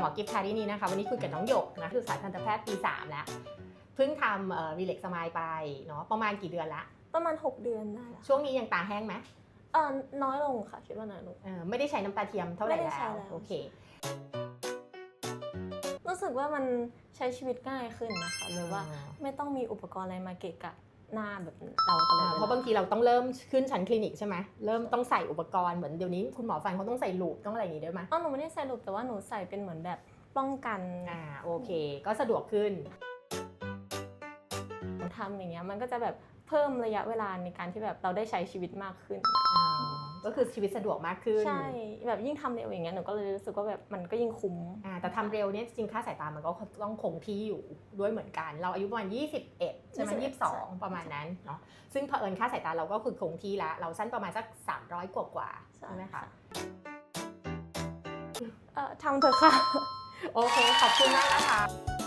หมอกิฟต์คารินีนะคะวันนี้คุยกับน้องหยกนะคือสายทันตแพทย์ปี 3 แล้ว เพิ่งทำรีเล็กสมายไปเนาะประมาณกี่เดือนละ ประมาณ 6 เดือนได้แล้วช่วงนี้ยังตาแห้งไหมเออน้อยลงค่ะ คิดว่าน้อยลง เออไม่ได้ใช้น้ำตาเทียมเท่าไหร่ไม่ได้ใช้แล้วแล้ว โอเค รู้สึกว่ามันใช้ชีวิตง่ายขึ้นนะคะหรือว่าไม่ต้องมีอุปกรณ์อะไรมาเกะกะ หน้าแบบเราตลอดอ่าวลเพราะบางทีเราต้องเริ่มขึ้นชั้นคลินิกใช่ไหมเริ่มต้องใส่อุปกรณ์เหมือนเดี๋ยวนี้คุณหมอฟันเขาต้องใส่ลูปต้องอะไรอย่างงี้ด้วยไหมอ๋อหนูไม่ได้ใส่ลูปแต่ว่าหนูใส่เป็นเหมือนแบบป้องกัน อ่าโอเค ก็สะดวกขึ้นหนู ทำอย่างเงี้ยมันก็จะแบบเพิ่มระยะเวลาในการที่แบบเราได้ใช้ชีวิตมากขึ้น อ่าก็คือชีวิตสะดวกมากขึ้นใช่แบบยิ่งทำเร็วอย่างเงี้ยหนูก็เลยรู้สึกว่าแบบมันก็ยิ่งคุ้ม อ่าแต่ทำเร็วเนี่ยจริงๆค่าสายตามันก็ต้องคงที่อยู่ด้วยเหมือนกัน เราอายุประมาณ 21 ใช่ไหม21 22 ประมาณนั้นเนาะซึ่งเผอิญค่าสายตาเราก็คือคงที่แล้วเราสั้นประมาณสัก 300 กว่ากว่าๆใช่ไหมคะเออทำเถอะค่ะ โอเค ขอบคุณมากนะคะ